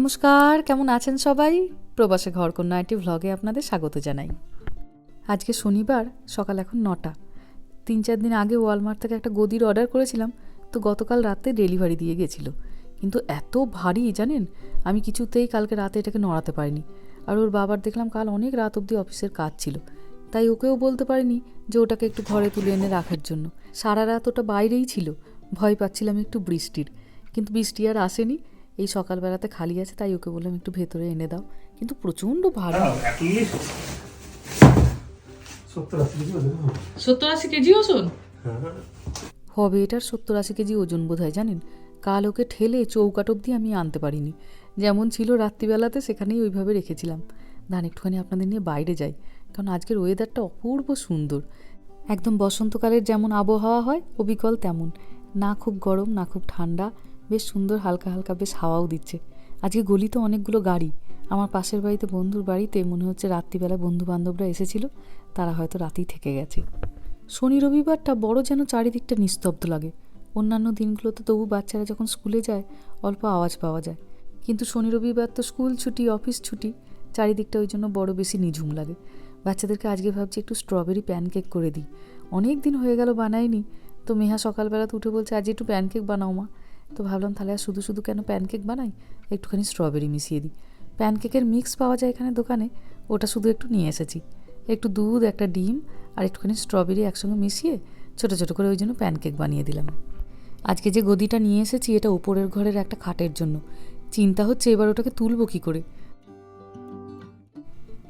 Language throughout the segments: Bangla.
নমস্কার, কেমন আছেন সবাই? প্রবাসে ঘরকন্যা একটি ভ্লগে আপনাদের স্বাগত জানাই। আজকে শনিবার, সকাল এখন নটা। তিন চার দিন আগে ওয়ালমার্ট থেকে একটা গদির অর্ডার করেছিলাম, তো গতকাল রাতে ডেলিভারি দিয়ে গেছিল। কিন্তু এত ভারী, জানেন? আমি কিছুতেই কালকে রাতে এটাকে নড়াতে পারিনি। আর ওর বাবার দেখলাম কাল অনেক রাত অবধি অফিসের কাজ ছিল। তাই ওকেও বলতে পারিনি যে ওটাকে একটু ঘরে তুলে এনে রাখার জন্য। সারা রাত ওটা বাইরেই ছিল। ভয় পাচ্ছিলাম একটু বৃষ্টির। কিন্তু বৃষ্টি আর আসেনি। এই সকালবেলাতে খালি আছে তাই ওকে বললাম একটু ভেতরে এনে দাও। কিন্তু প্রচণ্ড ভারী। অ্যাটলিস্ট সত্তর আশি কেজি ওজন হবে। সত্তর আশি কেজি ওজন? হ্যাঁ। হবে এটার সত্তর আশি কেজি ওজন বোধ হয় জানেন? কাল ওকে ঠেলে চৌকাট অবধি আমি আনতে পারিনি। যেমন ছিল রাত্রিবেলাতে সেখানেই ওইভাবে রেখেছিলাম। ধান একটুখানি আপনাদের নিয়ে বাইরে যাই কারণ আজকের ওয়েদারটা অপূর্ব সুন্দর। একদম বসন্তকালের যেমন আবহাওয়া হয় অবিকল তেমন। না খুব গরম না খুব ঠান্ডা। বেশ সুন্দর, হালকা হালকা, বেশ হাওয়াও দিচ্ছে। আজকে গলিতে অনেকগুলো গাড়ি। আমার পাশের বাড়িতে বন্ধুর বাড়িতে মনে হচ্ছে রাত্রিবেলা বন্ধু বান্ধবরা এসেছিল, তারা হয়তো রাতেই থেকে গেছে। শনি রবিবারটা বড় যেন চারিদিকটা নিস্তব্ধ লাগে। অন্যান্য দিনগুলোতে তবু বাচ্চারা যখন স্কুলে যায়, অল্প আওয়াজ পাওয়া যায়। কিন্তু শনি রবিবার তো স্কুল ছুটি, অফিস ছুটি, চারিদিকটা ওই জন্য বড় বেশি নিঝুম লাগে। বাচ্চাদেরকে আজকে ভাবছি একটু স্ট্রবেরি প্যানকেক করে দিই। অনেক দিন হয়ে গেল বানাইনি, তো মেহা সকালবেলাতে উঠে বলছে, আজ একটু প্যানকেক বানাও মা। তো ভাবলাম তাহলে আর শুধু শুধু কেন প্যানকেক বানাই? একটুখানি স্ট্রবেরি মিশিয়ে দিই। প্যানকেকের মিক্স পাওয়া যায় এখানে দোকানে, ওটা শুধু একটু নিয়ে এসেছি। একটু দুধ, একটা ডিম আর একটুখানি স্ট্রবেরি একসঙ্গে মিশিয়ে ছোটো ছোটো করে ওই জন্য প্যানকেক বানিয়ে দিলাম। আজকে যে গদিটা নিয়ে এসেছি, এটা উপরের ঘরের একটা খাটের জন্য। চিন্তা হচ্ছে এবার ওটাকে তুলবো কী করে?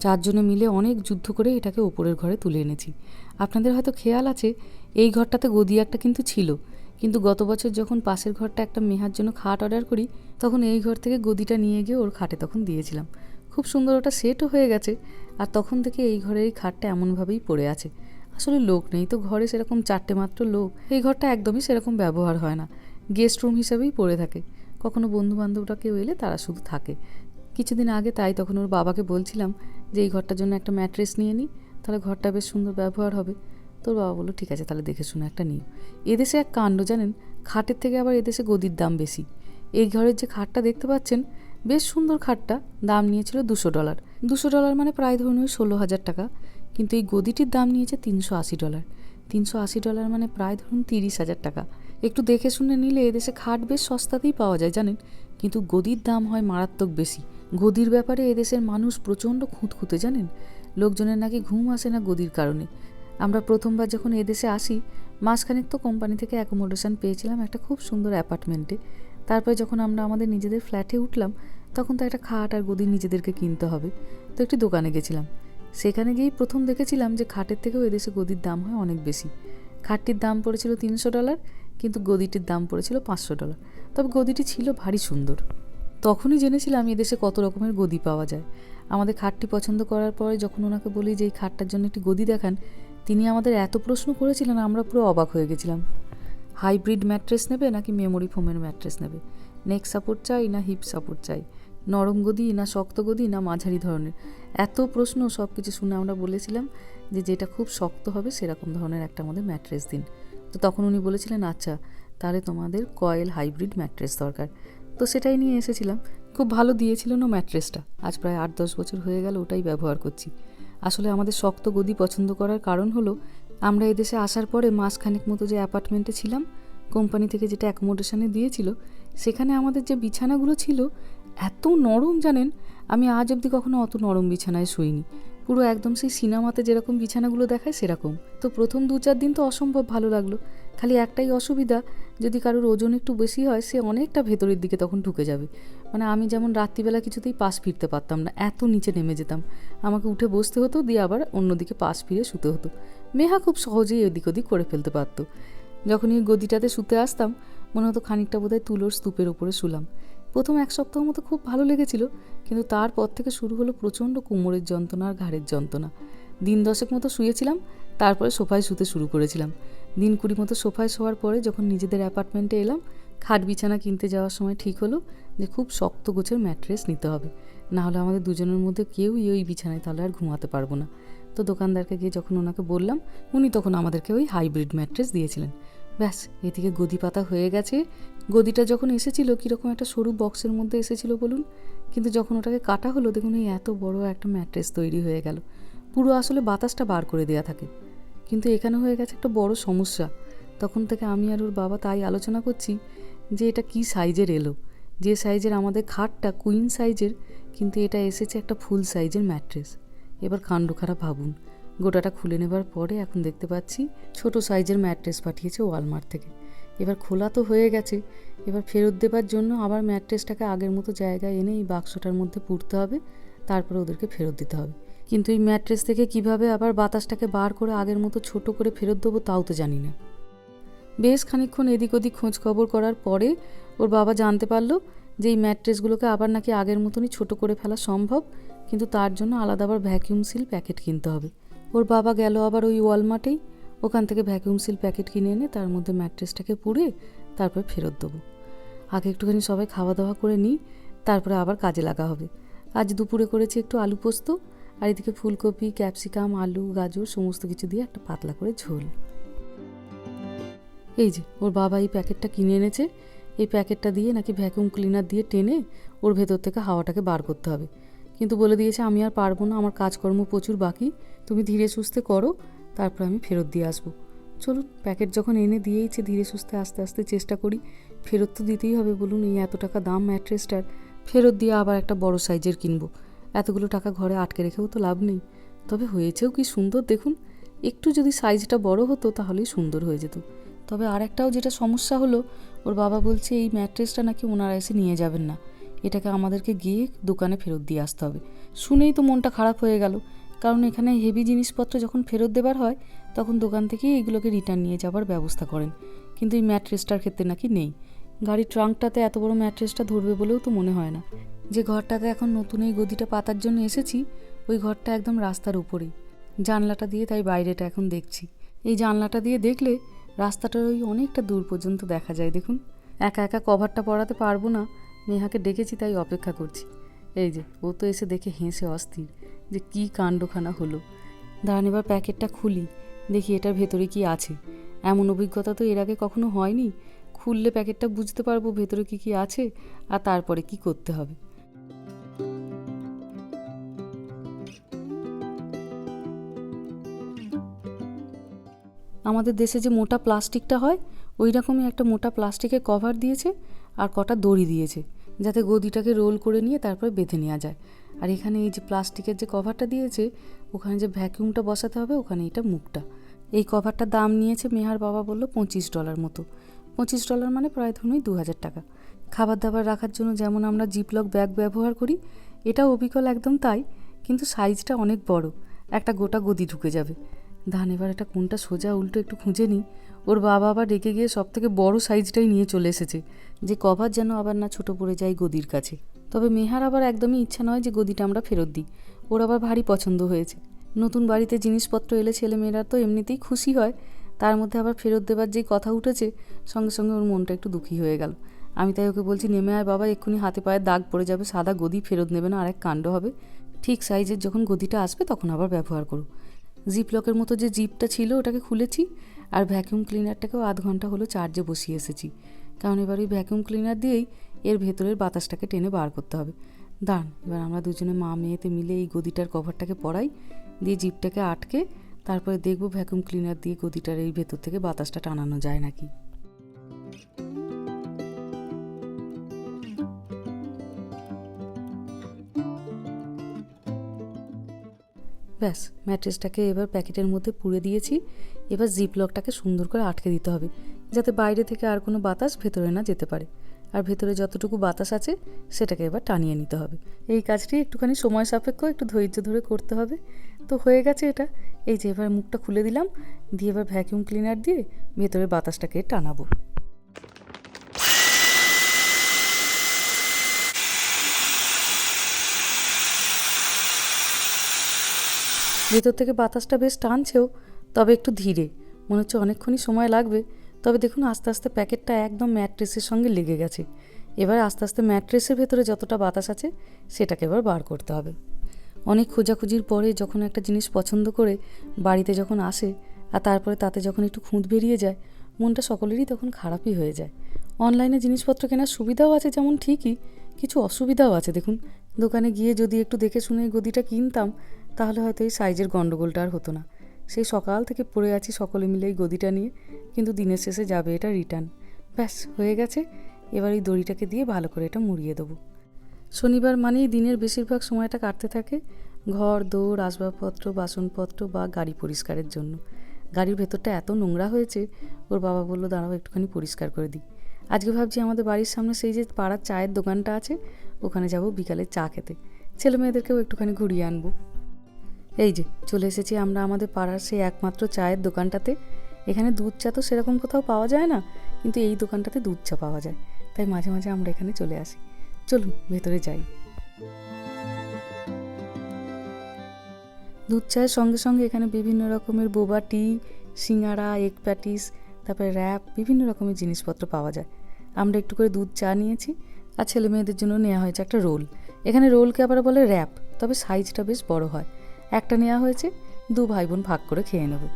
চারজনে মিলে অনেক যুদ্ধ করে এটাকে ওপরের ঘরে তুলে এনেছি। আপনাদের হয়তো খেয়াল আছে, এই ঘরটাতে গদি একটা কিন্তু ছিল। কিন্তু গত বছর যখন পাশের ঘরটা একটা মেহার জন্য খাট অর্ডার করি, তখন এই ঘর থেকে গদিটা নিয়ে গিয়ে ওর খাটে তখন দিয়েছিলাম। খুব সুন্দর ওটা সেটও হয়ে গেছে আর তখন থেকে এই ঘরের এই খাটটা এমনভাবেই পড়ে আছে। আসলে লোক নেই তো ঘরে সেরকম চারটে মাত্র লোক। এই ঘরটা একদমই সেরকম ব্যবহার হয় না। গেস্ট রুম হিসেবেই পড়ে থাকে। কখনো বন্ধু বান্ধবরা কেউ এলে তারা শুধু থাকে। কিছুদিন আগে তাই তখন ওর বাবাকে বলছিলাম যে, এই ঘরটার জন্য একটা ম্যাট্রেস নিয়ে নিই তাহলে ঘরটা বেশ সুন্দর ব্যবহার হবে। তোর বাবা বলল, ঠিক আছে, তাহলে দেখে শুনে একটা নিও। এদেশে এক কাণ্ড, জানেন? খাটের থেকে আবার এদেশে গদির দাম বেশি। এই ঘরের যে খাটটা দেখতে পাচ্ছেন, বেশ সুন্দর খাটটা, দাম নিয়েছিল দুশো ডলার। দুশো ডলার মানে প্রায় ধরুন ওই ষোলো হাজার টাকা, কিন্তু এই গদিটির দাম নিয়েছে তিনশো আশি ডলার। তিনশো আশি ডলার মানে প্রায় ধরুন তিরিশ হাজার টাকা। একটু দেখে শুনে নিলে এদেশে খাট বেশ সস্তাতেই পাওয়া যায়, জানেন? কিন্তু গদির দাম হয় মারাত্মক বেশি। গদির ব্যাপারে এদেশের মানুষ প্রচণ্ড খুঁতখুঁতে, জানেন? লোকজনের নাকি ঘুম আসে না গদির কারণে। আমরা প্রথমবার যখন এদেশে আসি, মাসখানেক তো কোম্পানি থেকে অ্যাকোমোডেশন পেয়েছিলাম একটা খুব সুন্দর অ্যাপার্টমেন্টে। তারপরে যখন আমরা আমাদের নিজেদের ফ্ল্যাটে উঠলাম, তখন তো একটা খাট আর গদি নিজেদেরকে কিনতে হবে। তো একটি দোকানে গেছিলাম। সেখানে গিয়েই প্রথম দেখেছিলাম যে খাটের থেকেও এদেশে গদির দাম হয় অনেক বেশি। খাটটির দাম পড়েছিল তিনশো ডলার, কিন্তু গদিটির দাম পড়েছিল পাঁচশো ডলার। তবে গদিটি ছিল ভারী সুন্দর। তখনই জেনেছিলাম এদেশে কত রকমের গদি পাওয়া যায়। আমাদের খাটটি পছন্দ করার পরে যখন ওনাকে বলি যে এই খাটটার জন্য একটি গদি দেখান তিনি আমাদের এত প্রশ্ন করেছিলেন, আমরা পুরো অবাক হয়ে গেছিলাম। হাইব্রিড ম্যাট্রেস নেবে নাকি মেমোরি ফোমের ম্যাট্রেস নেবে? নেক সাপোর্ট চাই না হিপ সাপোর্ট চাই? নরম গদি না শক্ত গদি না মাঝারি ধরনের? এত প্রশ্ন সব কিছু শুনে আমরা বলেছিলাম যে যেটা খুব শক্ত হবে সেরকম ধরনের একটা আমাদের ম্যাট্রেস দিন। তো তখন উনি বলেছিলেন আচ্ছা তাহলে তোমাদের কয়েল হাইব্রিড ম্যাট্রেস দরকার। তো সেটাই নিয়ে এসেছিলাম। খুব ভালো দিয়েছিল না ম্যাট্রেসটা। আজ প্রায় আট দশ বছর হয়ে গেল ওটাই ব্যবহার করছি। আসলে আমাদের শক্ত গদি পছন্দ করার কারণ হলো, আমরা এদেশে আসার পরে মাসখানেক মতো যে অ্যাপার্টমেন্টে ছিলাম, কোম্পানি থেকে যেটা অ্যাকোমোডেশনে দিয়েছিল, সেখানে আমাদের যে বিছানাগুলো ছিল, এত নরম জানেন? আমি আজ অবধি কখনো অত নরম বিছানায় শুইনি। পুরো একদম সেই সিনেমাতে যেরকম বিছানাগুলো দেখায় সেরকম। তো প্রথম দু চার দিন তো অসম্ভব ভালো লাগল। খালি একটাই অসুবিধা, যদি কারোর ওজন একটু বেশি হয়, সে অনেকটা ভেতরের দিকে তখন ঢুকে যাবে। মানে আমি যেমন রাত্রিবেলা কিছুতেই পাশ ফিরতে পারতাম না, এত নিচে নেমে যেতাম। আমাকে উঠে বসতে হতো, দিয়ে আবার অন্যদিকে পাশ ফিরে শুতে হতো। মেহা খুব সহজেই এদিক ওদিক করে ফেলতে পারতো। যখন এই গদিটাতে শুতে আসতাম, মনে হতো খানিকটা বোধহয় তুলোর স্তূপের ওপরে শুলাম। প্রথম এক সপ্তাহ মতো খুব ভালো লেগেছিল, কিন্তু তারপর থেকে শুরু হলো প্রচণ্ড কোমরের যন্ত্রণা আর ঘাড়ের যন্ত্রণা। দিন দশেক মতো শুয়েছিলাম, তারপরে সোফায় শুতে শুরু করেছিলাম। দিন কুড়ি মতো সোফায় শোয়ার পরে যখন নিজেদের অ্যাপার্টমেন্টে এলাম, খাট বিছানা কিনতে যাওয়ার সময় ঠিক হলো যে খুব শক্ত গোছের ম্যাট্রেস নিতে হবে। না হলে আমাদের দুজনের মধ্যে কেউই ওই বিছানায় তাহলে আর ঘুমাতে পারব না। তো দোকানদারকে গিয়ে যখন ওনাকে বললাম, উনি তখন আমাদেরকে ওই হাইব্রিড ম্যাট্রেস দিয়েছিলেন। ব্যাস, এদিকে গদি পাতা হয়ে গেছে। গদিটা যখন এসেছিল, কীরকম একটা সরু বক্সের মধ্যে এসেছিল বলুন? কিন্তু যখন ওটাকে কাটা হলো, দেখুন এই এত বড় একটা ম্যাট্রেস তৈরি হয়ে গেল। পুরো আসলে বাতাসটা বার করে দেওয়া থাকে। কিন্তু এখানে হয়ে গেছে একটা বড় সমস্যা। তখন থেকে আমি আর ওর বাবা তাই আলোচনা করছি যে এটা কি সাইজের এলো। যে সাইজের আমাদের খাটটা কুইন সাইজের, কিন্তু এটা এসেছে একটা ফুল সাইজের ম্যাট্রেস। এবার কাণ্ড খারাপ ভাবুন। গোটাটা খুলে নেবার পরে এখন দেখতে পাচ্ছি ছোট সাইজের ম্যাট্রেস পাঠিয়েছে ওয়ালমার্ট থেকে। এবার খোলা তো হয়ে গেছে। এবার ফেরত দেবার জন্য আবার ম্যাট্রেসটাকে আগের মতো জায়গায় এনে এই বাক্সটার মধ্যে পুড়তে হবে, তারপরে ওদেরকে ফেরত দিতে হবে। কিন্তু এই ম্যাট্রেস থেকে কীভাবে আবার বাতাসটাকে বার করে আগের মতো ছোট করে ফেরত দেবো তাও তো জানি না। বেশ খানিকক্ষণ এদিক ওদিক খোঁজ খবর করার পরে ওর বাবা জানতে পারল যে এই ম্যাট্রেসগুলোকে আবার নাকি আগের মতনই ছোট করে ফেলা সম্ভব, কিন্তু তার জন্য আলাদা আবার ভ্যাকিউম সিল প্যাকেট কিনতে হবে। ওর বাবা গেল আবার ওই ওয়ালমার্টেই ওখান থেকে ভ্যাকিউম সিল প্যাকেট কিনে এনে তার মধ্যে ম্যাট্রেসটাকে পুড়ে তারপরে ফেরত দেবো। আগে একটুখানি সবাই খাওয়া দাওয়া করে নিই, তারপরে আবার কাজে লাগা হবে। আজ দুপুরে করেছি একটু আলু পোস্ত, আর এদিকে ফুলকপি, ক্যাপসিকাম, আলু, গাজর, সমস্ত কিছু দিয়ে একটা পাতলা করে ঝোল। এই যে, ওর বাবা এই প্যাকেটটা কিনে এনেছে। এই প্যাকেটটা দিয়ে নাকি ভ্যাকুম ক্লিনার দিয়ে টেনে ওর ভেতর থেকে হাওয়াটাকে বার করতে হবে। কিন্তু বলে দিয়েছে, আমি আর পারব না, আমার কাজকর্ম প্রচুর বাকি। তুমি ধীরে সুস্থে করো, তারপর আমি ফেরত দিয়ে আসব। চলুন, প্যাকেট যখন এনে দিয়েইছে, ধীরে সুস্থে আস্তে আস্তে চেষ্টা করি। ফেরত তো দিতেই হবে বলুন, এই এত টাকা দাম ম্যাট্রেসটার ফেরত দিয়ে আবার একটা বড় সাইজের কিনবো। এতগুলো টাকা ঘরে আটকে রেখেও তো লাভ নেই। তবে হয়েছেও কি সুন্দর, দেখুন। একটু যদি সাইজটা বড় হতো, তাহলেই সুন্দর হয়ে যেত। তবে আরেকটাও যেটা সমস্যা হলো, ওর বাবা বলছে এই ম্যাট্রেসটা নাকি ওনারা এসে নিয়ে যাবেন না। এটাকে আমাদেরকে গিয়ে দোকানে ফেরত দিয়ে আসতে হবে। শুনেই তো মনটা খারাপ হয়ে গেল। কারণ এখানে হেভি জিনিসপত্র যখন ফেরত দেবার হয়, তখন দোকান থেকেই এগুলোকে রিটার্ন নিয়ে যাবার ব্যবস্থা করেন। কিন্তু এই ম্যাট্রেসটার ক্ষেত্রে নাকি নেই। গাড়ির ট্রাঙ্কটাতে এত বড় ম্যাট্রেসটা ধরবে বলেও তো মনে হয় না। যে ঘরটাতে এখন নতুন এই গদিটা পাতার জন্য এসেছি, ওই ঘরটা একদম রাস্তার উপরেই। জানলাটা দিয়ে তাই বাইরেটা এখন দেখছি। এই জানলাটা দিয়ে দেখলে রাস্তাটার ওই অনেকটা দূর পর্যন্ত দেখা যায়, দেখুন। একা একা কভারটা পরাতে পারব না, নেহাকে ডেকেছি তাই অপেক্ষা করছি। এই যে, ও তো এসে দেখে হেসে অস্থির যে কী কাণ্ডখানা হলো। দাঁড়ান, এবার প্যাকেটটা খুলি, দেখি এটার ভেতরে কি আছে। এমন অভিজ্ঞতা তো এর আগে কখনো হয়নি। খুললে প্যাকেটটা বুঝতে পারব ভেতরে কি কি আছে, আর তারপরে কি করতে হবে। আমাদের দেশে যে মোটা প্লাস্টিকটা হয়, ওই রকমই একটা মোটা প্লাস্টিকের কভার দিয়েছে আর কটা দড়ি দিয়েছে, যাতে গদিটাকে রোল করে নিয়ে তারপরে বেঁধে নেওয়া যায়। আর এখানে এই যে প্লাস্টিকের যে কভারটা দিয়েছে, ওখানে যে ভ্যাকিউমটা বসাতে হবে, ওখানে এটা মুখটা। এই কভারটার দাম নিয়েছে মেহার বাবা বলল পঁচিশ ডলার মতো। পঁচিশ ডলার মানে প্রায় ধরুন দু হাজার টাকা। খাবার দাবার রাখার জন্য যেমন আমরা জিপলক ব্যাগ ব্যবহার করি, এটাও অবিকল একদম তাই, কিন্তু সাইজটা অনেক বড়। একটা গোটা গদি ঢুকে যাবে। ধান, এবার এটা কোনটা সোজা উল্টো একটু খুঁজে নিই। ওর বাবা আবার ডেকে গিয়ে সব থেকে বড় সাইজটাই নিয়ে চলে এসেছে, যে কভার যেন আবার না ছোট পড়ে যায় গদির কাছে। তবে মেহার আবার একদমই ইচ্ছা নয় যে গদিটা আমরা ফেরত দিই। ওর আবার ভারী পছন্দ হয়েছে। নতুন বাড়িতে জিনিসপত্র এলে ছেলেমেয়েরা তো এমনিতেই খুশি হয়। তার মধ্যে আবার ফেরত দেবার যেই কথা উঠেছে, সঙ্গে সঙ্গে ওর মনটা একটু দুঃখী হয়ে গেল। আমি তাই ওকে বলছি, নেমে আয় বাবা, এক্ষুনি হাতে পায়ে দাগ পড়ে যাবে, সাদা গদি ফেরত নেবে না আরেক কাণ্ড হবে। ঠিক সাইজের যখন গদিটা আসবে, তখন আবার ব্যবহার করো। জিপ লকের মতো যে জিপটা ছিল, ওটাকে খুলেছি আর ভ্যাকিউম ক্লিনারটাকেও আধ ঘণ্টা হলো চার্জে বসিয়ে এসেছি। কারণ এবার ওই ভ্যাকিউম ক্লিনার দিয়েই এর ভেতরের বাতাসটাকে টেনে বার করতে হবে। দাঁড় এবার আমরা দুজনে মা মেয়েতে মিলে এই গদিটার কভারটাকে পরাই দিয়ে জিপটাকে আটকে তারপরে দেখব ভ্যাকুম ক্লিনার দিয়ে গদিটার এই ভেতর থেকে বাতাসটা টানানো যায় নাকি। ব্যাস, ম্যাট্রেসটাকে এবার প্যাকেটের মধ্যে পুড়ে দিয়েছি। এবার জিপ লকটাকে সুন্দর করে আটকে দিতে হবে, যাতে বাইরে থেকে আর কোনো বাতাস ভেতরে না যেতে পারে। আর ভেতরে যতটুকু বাতাস আছে, সেটাকে এবার টানিয়ে নিতে হবে। এই কাজটি একটুখানি সময় সাপেক্ষ, একটু ধৈর্য ধরে করতে হবে। তো হয়ে গেছে এটা। এই যে এবার মুখটা খুলে দিলাম, দিয়ে এবার ভ্যাকিউম ক্লিনার দিয়ে ভেতরে বাতাসটাকে টানাবো। ভেতর থেকে বাতাসটা বেশ টানছেও, তবে একটু ধীরে। মনে হচ্ছে অনেকক্ষণই সময় লাগবে, তবে দেখুন আস্তে আস্তে প্যাকেটটা একদম ম্যাট্রেসের সঙ্গে লেগে গেছে। এবার আস্তে আস্তে ম্যাট্রেসের ভেতরে যতটা বাতাস আছে, সেটাকে এবার বার করতে হবে। অনেক খোঁজাখুঁজির পরে যখন একটা জিনিস পছন্দ করে বাড়িতে যখন আসে, আর তারপরে তাতে যখন একটু খুঁত বেরিয়ে যায়, মনটা সকলেরই তখন খারাপই হয়ে যায়। অনলাইনে জিনিসপত্র কেনার সুবিধাও আছে যেমন ঠিকই, কিছু অসুবিধাও আছে। দেখুন, দোকানে গিয়ে যদি একটু দেখে শুনে গদিটা কিনতাম তাহলে হয়তো এই সাইজের গণ্ডগোলটা আর হতো না। সেই সকাল থেকে পড়ে আছি সকলে মিলে এই গদিটা নিয়ে, কিন্তু দিনের শেষে যাবে এটা রিটার্ন। ব্যাস, হয়ে গেছে। এবার এই দড়িটাকে দিয়ে ভালো করে এটা মুড়িয়ে দেবো। শনিবার মানেই দিনের বেশিরভাগ সময়টা কাটতে থাকে ঘর, দৌড়, আসবাবপত্র, বাসনপত্র বা গাড়ি পরিষ্কারের জন্য। গাড়ির ভেতরটা এত নোংরা হয়েছে, ওর বাবা বলল, দাঁড়াও, একটুখানি পরিষ্কার করে দিই। আজকে ভাবছি আমাদের বাড়ির সামনে সেই যে পাড়ার চায়ের দোকানটা আছে, ওখানে যাব বিকালে চা খেতে। ছেলে মেয়েদেরকেও একটুখানি ঘুরিয়ে আনব। এই যে, চলে এসেছি আমরা আমাদের পাড়ার সেই একমাত্র চায়ের দোকানটাতে। এখানে দুধ চা তো সেরকম কোথাও পাওয়া যায় না, কিন্তু এই দোকানটাতে দুধ চা পাওয়া যায়। তাই মাঝে মাঝে আমরা এখানে চলে আসি। চলুন, ভেতরে যাই। দুধ চায়ের সঙ্গে সঙ্গে এখানে বিভিন্ন রকমের বোবা টি সিঙ্গারা এগ প্যাটিস, তারপরে র্যাপ, বিভিন্ন রকমের জিনিসপত্র পাওয়া যায়। আমরা একটু করে দুধ চা নিয়েছি আর ছেলে মেয়েদের জন্য নেওয়া হয়েছে একটা রোল। এখানে রোলকে আবার বলে র্যাপ, তবে সাইজটা বেশ বড় হয়। একটা নেওয়া হয়েছে, দু ভাই বোন ভাগ করে খেয়ে নেবে।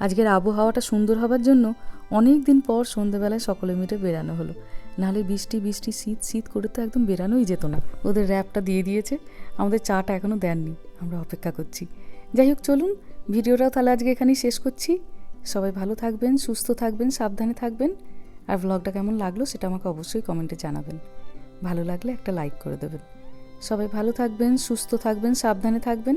আজকের আবহাওয়াটা সুন্দর হবার জন্য অনেক দিন পর সন্ধেবেলায় সকলে মিলে বেরানো হলো। নাহলে বৃষ্টি বৃষ্টি, শীত শীত করে তো একদম বেরানোই যেত না। ওদের র্যাপটা দিয়ে দিয়েছে, আমাদের চাটা এখনও দেননি, আমরা অপেক্ষা করছি। যাই হোক, চলুন, ভিডিওটাও তাহলে আজকে এখানেই শেষ করছি। সবাই ভালো থাকবেন, সুস্থ থাকবেন, সাবধানে থাকবেন। আর ব্লগটা কেমন লাগল সেটা আমাকে অবশ্যই কমেন্টে জানাবেন। ভালো লাগলে একটা লাইক করে দেবেন। সবাই ভালো থাকবেন, সুস্থ থাকবেন, সাবধানে থাকবেন।